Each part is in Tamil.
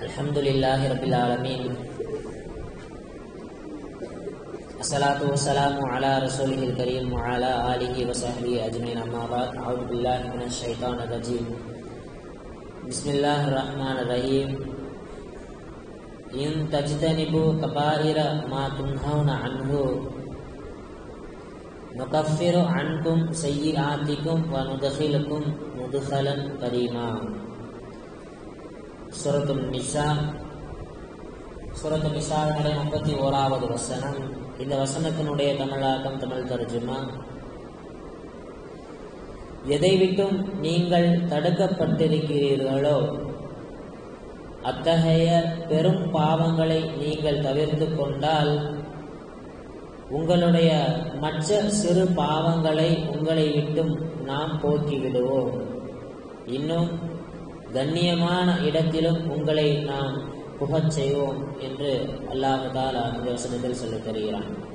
Alhamdulillahi Assalatu wassalamu ala rasulihil karim wa ala alihi wa sahbihi ajmain. Amma ba'd. A'udhu billahi minasy syaithanir rajim. Bismillahirrahmanirrahim. In tajtanibu kabaira ma tunhauna anhu. Nukaffiru ankum sayyi'atikum wa nudkhilukum mudkhalan karima. சுரத்துல் நிசா. சுரத்து நிசாவினுடைய முப்பத்தி ஓராவது வசனம். இந்த வசனத்தினுடைய தமிழாக்கம் தமிழ் தர்ஜுமா. எதை விட்டும் நீங்கள் தடுக்கப்பட்டிருக்கிறீர்களோ அத்தகைய பெரும் பாவங்களை நீங்கள் தவிர்த்து கொண்டால் உங்களுடைய மற்ற சிறு பாவங்களை உங்களை விட்டும் நாம் போக்கிவிடுவோம். இன்னும் கண்ணியமான இடத்திலும் உங்களை நாம் புகச் செய்வோம் என்று அல்லாஹால அந்த வசனத்தில் சொல்லித் தருகிறான்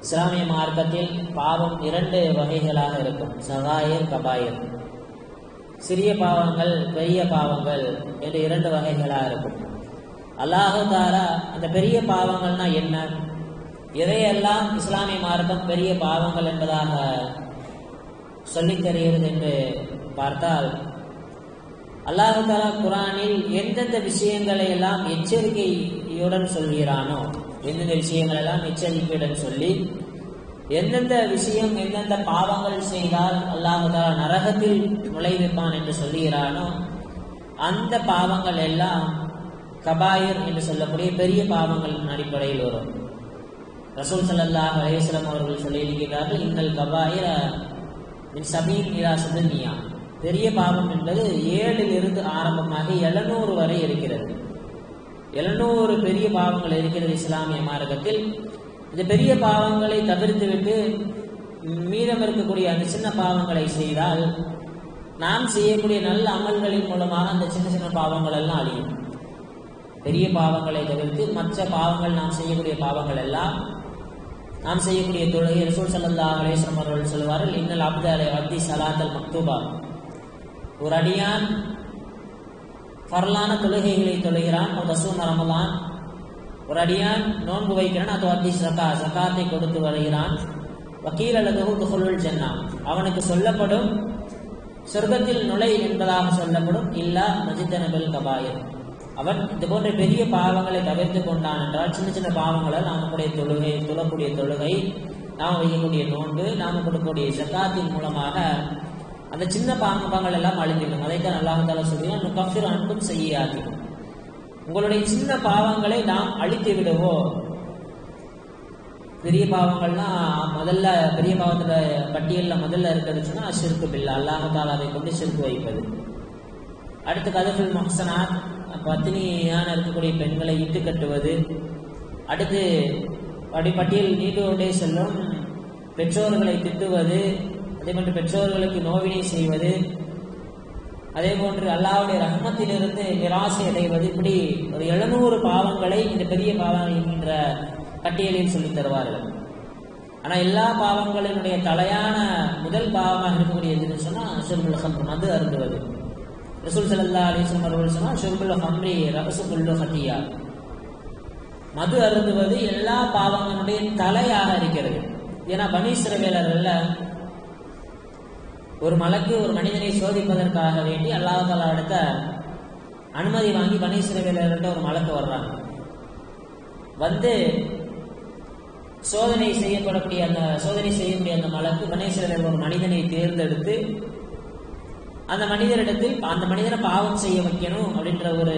இஸ்லாமிய மார்க்கத்தில் பாவம் இரண்டு வகைகளாக இருக்கும். சகாயர் கபாயர் சிறிய பாவங்கள் பெரிய பாவங்கள் என்று இரண்டு வகைகளாக இருக்கும். அல்லாஹு அந்த பெரிய பாவங்கள்னா என்ன? எதையெல்லாம் இஸ்லாமிய மார்க்கம் பெரிய பாவங்கள் என்பதாக சொல்லித் தருகிறது என்று பார்த்தால் அல்லாஹு தாலா குரானில் எந்தெந்த விஷயங்களை எல்லாம் எச்சரிக்கையுடன் சொல்கிறானோ எந்தெந்த விஷயங்கள் எல்லாம் எச்சரிக்கையுடன் சொல்லி எந்தெந்த விஷயம் எந்தெந்த பாவங்கள் செய்தால் அல்லாஹு தாலா நரகத்தில் நுழைவிப்பான் என்று சொல்லுகிறானோ அந்த பாவங்கள் எல்லாம் கபாயர் என்று சொல்லக்கூடிய பெரிய பாவங்களின் அடிப்படையில் வரும். ரசூல் சல்லாஹ் அலேஸ்லம் அவர்கள் சொல்லியிருக்கிறார்கள் இன்னல் கபாயிர மின் சபீன் இரா சுதன்யா பெரிய பாவம் என்பது ஏழில் இருந்து ஆரம்பமாக எழுநூறு வரை இருக்கிறது. எழுநூறு பெரிய பாவங்கள் இருக்கிறது இஸ்லாமிய மார்க்கத்தில். இந்த பெரிய பாவங்களை தவிர்த்துவிட்டு மீதம் இருக்கக்கூடிய அந்த சின்ன பாவங்களை செய்தால் நாம் செய்யக்கூடிய நல்ல அமல்களின் மூலமாக அந்த சின்ன சின்ன பாவங்கள் எல்லாம் அழியும். பெரிய பாவங்களை தவிர்த்து மற்ற பாவங்கள் நாம் செய்யக்கூடிய பாவங்கள் எல்லாம் நாம் செய்யக்கூடிய தொழுகை ரசூல் சல்லா அலேஸ்வரம் அவர்கள் சொல்வார்கள் இன்னல் அப்த அப்தி சலாத்தல் மக்தூபா. ஒரு அடியான் ஃபர்லான தொழுகைகளை தொழுகிறான். தசூன் ரமலான். ஒரு அடியான் நோன்பு வைக்கிறான். அது அத்தி சக்கா சக்காத்தை கொடுத்து வருகிறான். வக்கீல் அல்லது துகுலுள் ஜன்னா. அவனுக்கு சொல்லப்படும் சொர்க்கத்தில் நுழை என்பதாக சொல்லப்படும் இல்லா மஜித்தனபில் கபாயர் அவன் இது போன்ற பெரிய பாவங்களை தவிர்த்து கொண்டான் என்றால் சின்ன சின்ன பாவங்களை நாமக்கூடிய தொழுகை தொழக்கூடிய தொழுகை நாம் வைக்கக்கூடிய நோன்பு நாம் கொடுக்கக்கூடிய சக்காத்தின் மூலமாக அந்த சின்ன பாவங்கள் எல்லாம் அழிந்துவிடும் அதைத்தான் அல்லாஹால சொல்கிறான் கஃபிர் அன்பும் செய்யாது. உங்களுடைய சின்ன பாவங்களை நாம் அழித்து விடுவோம். பெரிய பாவங்கள்னா முதல்ல பெரிய பாவத்துல பட்டியலில் முதல்ல இருக்கிறது சொன்னா சிறுக்கு பில்லா. அல்லாஹாலாவை கொண்டு சிறுக்கு வைப்பது. அடுத்து கதஃபில் மஹ்சனாத் பத்தினியான இருக்கக்கூடிய பெண்களை இட்டு கட்டுவது. அடுத்து அப்படி பட்டியல் நீட்டுக்கொண்டே செல்லும் பெற்றோர்களை திட்டுவது. அதேபோன்று பெற்றோர்களுக்கு நோவினை செய்வது அதே போன்று அல்லாவுடைய ரஹ்மத்திலிருந்து நிராசை அடைவது இப்படி ஒரு எழுநூறு பாவங்களை இந்த பெரிய பாவங்கள் என்கின்ற பட்டியலில் சொல்லித் தருவார்கள். ஆனால் எல்லா பாவங்களினுடைய தலையான முதல் பாவமாக இருக்கக்கூடிய எதுன்னு சொன்னால் சுருபுல் ஹம் மது அருந்துவது. ரசூல் சல்லா அலிஸ்லம் அவர்கள் சொன்னால் சுருபுல் ஹம்ரி ரகசுபுல்லு ஹத்தியா மது அருந்துவது எல்லா பாவங்களுடைய தலையாக இருக்கிறது. ஏன்னா பனீஸ்வரவேலர்கள்ல ஒரு மலக்கு ஒரு மனிதனை சோதிப்பதற்காக வேண்டி அல்லாஹாலா அடுத்த அனுமதி வாங்கி பனீஸ்வரவேலர்கிட்ட ஒரு மலக்கு வர்றாங்க. வந்து சோதனை செய்யப்படக்கூடிய அந்த சோதனை செய்யக்கூடிய அந்த மலக்கு பனீஸ்வரர் ஒரு மனிதனை தேர்ந்தெடுத்து அந்த மனிதரிடத்தில் அந்த மனிதனை பாவம் செய்ய வைக்கணும் அப்படின்ற ஒரு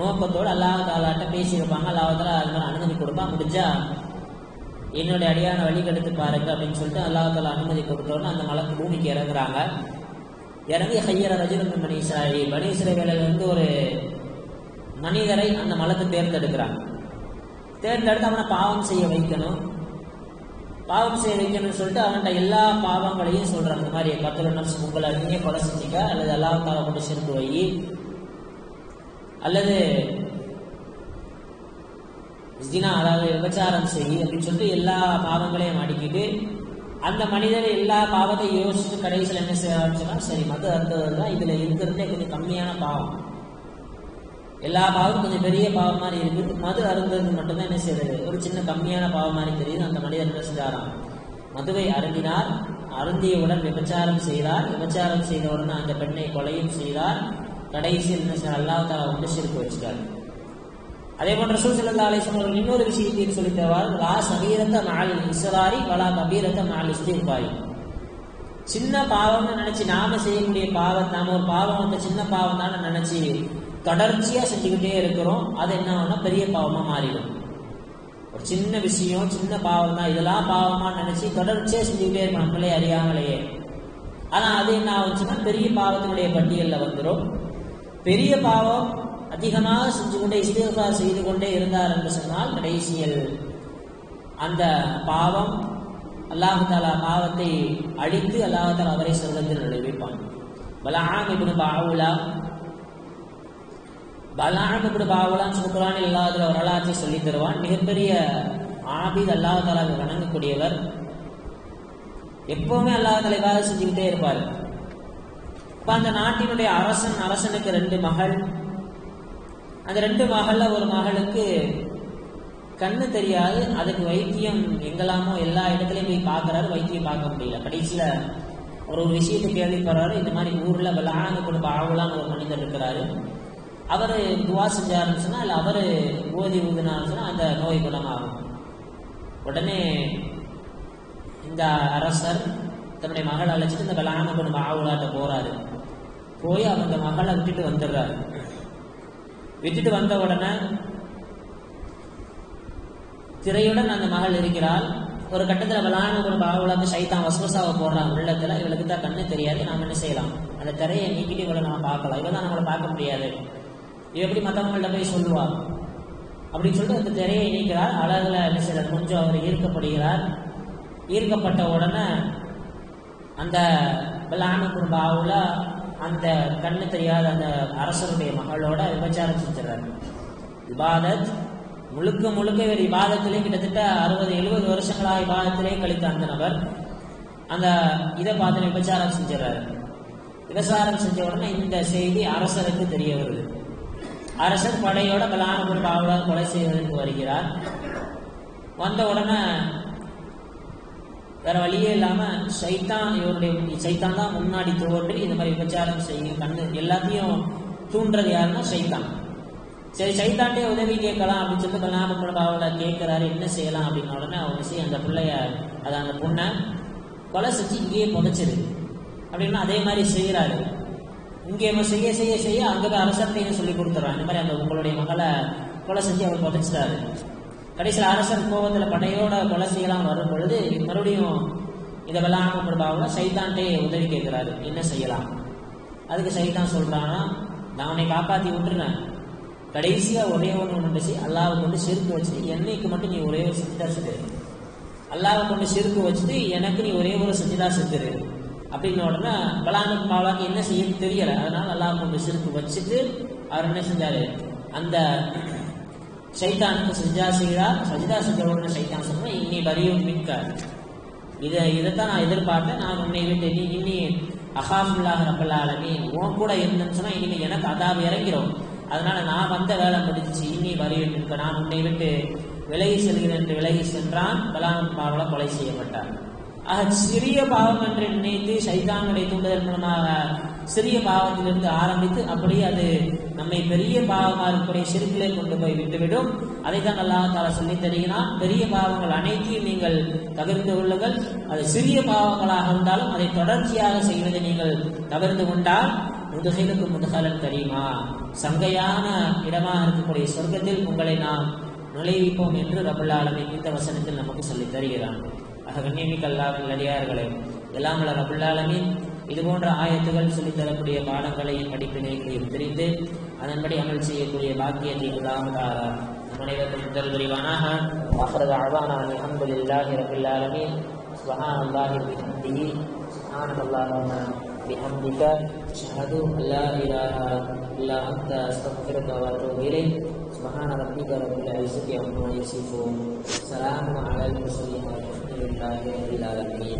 நோக்கத்தோடு அல்லாஹ் தாலாட்ட பேசியிருப்பாங்க. அல்லாஹால அது மாதிரி அனுமதி கொடுப்பா முடிஞ்சா என்னுடைய அடியான வழி கெடுத்து பாருங்க அப்படின்னு சொல்லிட்டு அல்லாஹால அனுமதி கொடுத்தோன்னு அந்த மலக்கு பூமிக்கு இறங்குறாங்க. இறங்கி ஹையர ரஜினந்த மணீஸ்வரி மணீஸ்வர வேலையில இருந்து ஒரு மனிதரை அந்த மலத்தை தேர்ந்தெடுக்கிறாங்க. தேர்ந்தெடுத்து அவனை பாவம் செய்ய வைக்கணும். பாவம் செய்ய வைக்கணும்னு சொல்லிட்டு அவன்கிட்ட எல்லா பாவங்களையும் சொல்றாங்க இந்த மாதிரி பத்துல நிமிஷம் உங்களை நீங்க கொலை செஞ்சிக்க அல்லது எல்லாத்தாவை கொண்டு சேர்ந்து வை. அல்லது ஜினா அதாவது விபச்சாரம் செய் அப்படின்னு சொல்லிட்டு எல்லா பாவங்களையும் அடிக்கிட்டு அந்த மனிதர் எல்லா பாவத்தையும் யோசிச்சு கடைசியில் என்ன செய்ய சரி மது அர்த்தம் இதுல இருக்கிறதே கொஞ்சம் கம்மியான பாவம். எல்லா பாவமும் கொஞ்சம் பெரிய பாவம் மாதிரி இருக்குது மது அருந்தது மட்டும்தான் என்ன செய்யறது? ஒரு சின்ன கம்மியான பாவம் மாதிரி தெரியுது. அந்த மனிதர் என்ன செஞ்சாராம்? மதுவை அருந்தினார். அருந்தியவுடன் விபச்சாரம் செய்தார். விபச்சாரம் செய்தவுடன் அந்த பெண்ணை கொலையும் செய்தார். கடைசியில் என்ன செய்ய அல்லாஹ் தாலா வந்து சிரிப்பு வச்சுட்டார். அதே போன்ற ரசூல் ஸல்லல்லாஹு அவர்கள் இன்னொரு விஷயத்தையும் சொல்லி தருவார் லா சகீரத்த மஅல் இசலாரி வலா கபீரத்த மஅல் இஸ்தீர்பாரி சின்ன பாவம்னு நினைச்சு நாம செய்யக்கூடிய பாவம் நாம ஒரு பாவம் வந்து சின்ன பாவம் தான் நினைச்சு தொடர்ச்சியா செஞ்சுக்கிட்டே இருக்கிறோம். அது என்ன ஆகும்னா பெரிய பாவமா மாறிடும். ஒரு சின்ன விஷயம் சின்ன பாவம் தான். இதெல்லாம் பாவமா நினைச்சு தொடர்ச்சியா செஞ்சுக்கிட்டே இருக்கும் நம்மளே அறியாமலேயே. ஆனா அது என்ன ஆகுச்சுன்னா பெரிய பாவத்தினுடைய பட்டியலில் வந்துடும் பெரிய பாவம் அதிகமாக செஞ்சு கொண்டே இஸ்திகார் செய்து கொண்டே இருந்தார் என்று சொன்னால் கடைசியில் அந்த பாவம் அல்லாஹாலா பாவத்தை அழித்து அல்லாஹு அவரை சொர்க்கத்தில் நுழைவிப்பான் பலாம் இப்படி பாவுலா பலாம் இப்படி பாவுலான்னு சுக்குரானில் அல்லாஹ் வரலாற்றை சொல்லி தருவான். மிகப்பெரிய ஆபித் அல்லாஹாலாவை வணங்கக்கூடியவர். எப்பவுமே அல்லாஹ் இவ்வாறு செஞ்சுக்கிட்டே இருப்பார். இப்ப அந்த நாட்டினுடைய அரசன் அரசனுக்கு ரெண்டு மகள் அந்த ரெண்டு மகள்ல ஒரு மகளுக்கு கண்ணு தெரியாது அதுக்கு வைத்தியம் எங்கெல்லாமோ எல்லா இடத்துலையும் போய் பார்க்கறாரு வைத்தியம் பார்க்க முடியல. கடைசியில ஒரு ஒரு விஷயத்தை கேள்விப்படுறாரு இந்த மாதிரி ஊர்ல வெள்ளாங்க கொடுப்ப ஆவலான்னு ஒரு மனிதர் இருக்கிறாரு. அவர் துவா செஞ்சாருன்னு இல்லை அவர் ஓதி ஊதினாருன்னு அந்த நோய் குணமாகும். உடனே இந்த அரசர் தன்னுடைய மகளை அழைச்சிட்டு இந்த வெள்ளாங்க கொடுப்ப ஆவலாட்ட போறாரு. போய் அவங்க மகளை விட்டுட்டு வந்துடுறாரு. விட்டுட்டு வந்த உடனே திரையுடன் அந்த மகள் இருக்கிறாள். ஒரு கட்டத்தில் விளான ஒரு பாவலாக்கு சைத்தான் வசவசாவை போடுறான் உள்ளத்தில். இவளுக்கு தான் கண்ணு தெரியாது. நாம் என்ன செய்யலாம்? அந்த திரையை நீக்கிட்டு இவளை நம்ம பார்க்கலாம். இவள் தான் நம்மளை பார்க்க முடியாது. இவ எப்படி மற்றவங்கள்ட்ட போய் சொல்லுவாள் அப்படின்னு சொல்லிட்டு அந்த திரையை நீக்கிறார். அழகில் என்ன செய்யறார் கொஞ்சம் அவர் ஈர்க்கப்படுகிறார். ஈர்க்கப்பட்ட உடனே அந்த விளான பாவுல அந்த கண்ணு தெரியாத அந்த அரசருடைய மகளோட விபச்சாரம் செஞ்சிடறாரு இபாதத் முழுக்க முழுக்க இவர் இபாதத்திலே கிட்டத்தட்ட அறுபது எழுபது வருஷங்களா இபாதத்திலே கழித்த அந்த நபர் அந்த இதை பார்த்து விபச்சாரம் செஞ்சிடறாரு. விபச்சாரம் செஞ்ச உடனே இந்த செய்தி அரசருக்கு தெரிய வருது. அரசர் படையோட கலானபுர பாவலர் கொலை செய்வதற்கு வருகிறார். வந்த உடனே வேற வழியே இல்லாம சைத்தான் இவருடைய சைத்தான் தான் முன்னாடி தோன்றி இந்த மாதிரி விபச்சாரம் செய்யும் கண்ணு எல்லாத்தையும் தூண்டுறது யாருன்னா சைத்தான். சரி சைத்தாண்டே உதவி கேட்கலாம் அப்படின்னு சொல்லிட்டு கல்யாணம் பாவோட கேட்கிறாரு என்ன செய்யலாம் அப்படின்னு உடனே அவங்க செய்ய அந்த பிள்ளைய அதை அந்த பொண்ணை கொலை செஞ்சு இங்கேயே புதைச்சிரு. அப்படின்னா அதே மாதிரி செய்யறாரு இங்கே செய்ய செய்ய செய்ய அங்கே போய் அரசர்கிட்டையும் சொல்லி கொடுத்துறான் இந்த மாதிரி அந்த உங்களுடைய மகளை கொலை செஞ்சு அவர் புதைச்சிட்டாரு. கடைசியில் அரசர் கோபத்தில் படையோட கொலை செய்யலாம் வரும் பொழுது மறுபடியும் இதை வெள்ளாம பிரபாவில் சைத்தான்ட்டே உதவி கேட்கிறாரு. என்ன செய்யலாம்? அதுக்கு சைத்தான் சொல்கிறான்னா நான் உன்னை காப்பாற்றி விட்டுருனேன் கடைசியாக ஒரே ஒன்று ஒன்று அல்லாவை கொண்டு செருக்கு வச்சுட்டு என்னைக்கு மட்டும் நீ ஒரே ஒரு செஞ்சுதா செஞ்சிரு அல்லாவை கொண்டு செருக்கு வச்சுட்டு எனக்கு நீ ஒரே ஒரு செஞ்சுதா செத்துரு. அப்படின்ன உடனே பலானுக்கு பாவலாக்கு என்ன செய்யன்னு தெரியல. அதனால அல்லாவை கொண்டு செருக்கு வச்சுட்டு அவர் என்ன செஞ்சாரு? அந்த சைதானுக்கு சஜிதா செய்கிறா சஜிதா செஞ்ச உடனே சைத்தான் சொன்னா இன்னி வரியும் மிக்க இதை இதைத்தான் நான் எதிர்பார்த்தேன் நான் உன்னை விட்டு நீ இன்னி அஹாஃபுல்லாஹ் ரப்பல் உன் கூட இருந்தேன்னு சொன்னால் இனிமேல் எனக்கு அதாவது இறங்கிறோம் அதனால நான் வந்த வேலை முடிஞ்சிச்சு இனி வரியும் மிக்க நான் உன்னை விட்டு விலகி செல்கிறேன் என்று விலகி சென்றான் பலான் பாவல கொலை செய்யப்பட்டார் ஆக சிறிய பாவம் என்று நினைத்து சைதானுடைய தூண்டுதல் மூலமாக சிறிய பாவத்திலிருந்து ஆரம்பித்து அப்படியே அது நம்மை பெரிய பாவமாக இருக்கக்கூடிய சிறுக்கிலே கொண்டு போய் விட்டுவிடும். அதை தான் அல்லாஹ் தாலா சொல்லி தருகிறான். பெரிய பாவங்கள் அனைத்தையும் நீங்கள் தவிர்த்து கொள்ளுங்கள். அது சிறிய பாவங்களாக இருந்தாலும் அதை தொடர்ச்சியாக செய்வதை நீங்கள் தவிர்த்து கொண்டால் முதுகலுக்கு முதுகலன் தெரியுமா? சங்கையான இடமாக இருக்கக்கூடிய சொர்க்கத்தில் உங்களை நாம் நுழைவிப்போம் என்று ரபுல்லாலமின் இந்த வசனத்தில் நமக்கு சொல்லித் தருகிறான். ஆக கண்ணியமிக்க அல்லாவின் அடியார்களே எல்லாம் ரபுல்லாலமின் இது போன்ற ஆயத்துகள் சொல்லித் தரக்கூடிய பாடங்களையும் படிப்பினைகளையும் தெரிந்து அதன்படி அமல் செய்யக்கூடிய பாக்கியத்தை அல்லாமதாரா நம் அனைவருக்கும் தல் புரிவானாக ஆஃபரது அழ்வானா அல்ஹம்துலில்லாஹி ரபில் ஆலமீன் சுபஹான் அல்லாஹி பிஹம்திஹி சுப்ஹானக அல்லாஹும்ம بحمدك أشهد أن لا إله إلا أنت أستغفرك وأتوب إليك سبحان ربك رب العزة عما يصفون سلام على المرسلين والحمد لله رب العالمين